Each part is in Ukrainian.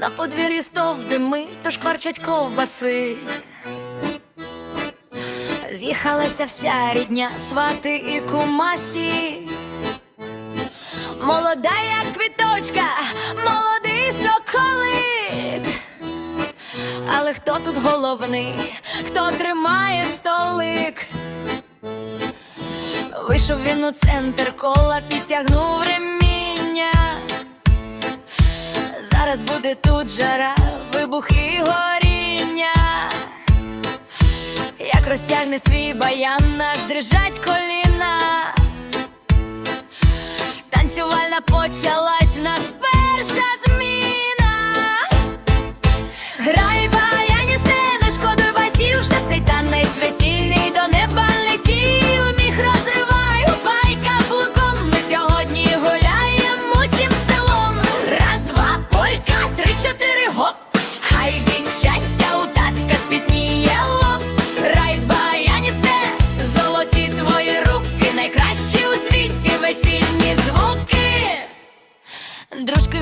На подвір'ї стов дими, то шкварчать ковбаси. З'їхалася вся рідня, свати і кумасі. Молода, як квіточка, молодий соколик. Але хто тут головний, хто тримає столик? Вийшов він у центр кола, підтягнув реміння. Зараз буде тут жара, вибух і горіння. Як розтягне свій баян, наш дрижать коліна.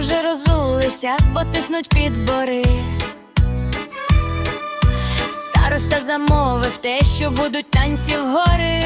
Вже розулися, потиснуть під бори. Староста замовив те, що будуть танці вгори.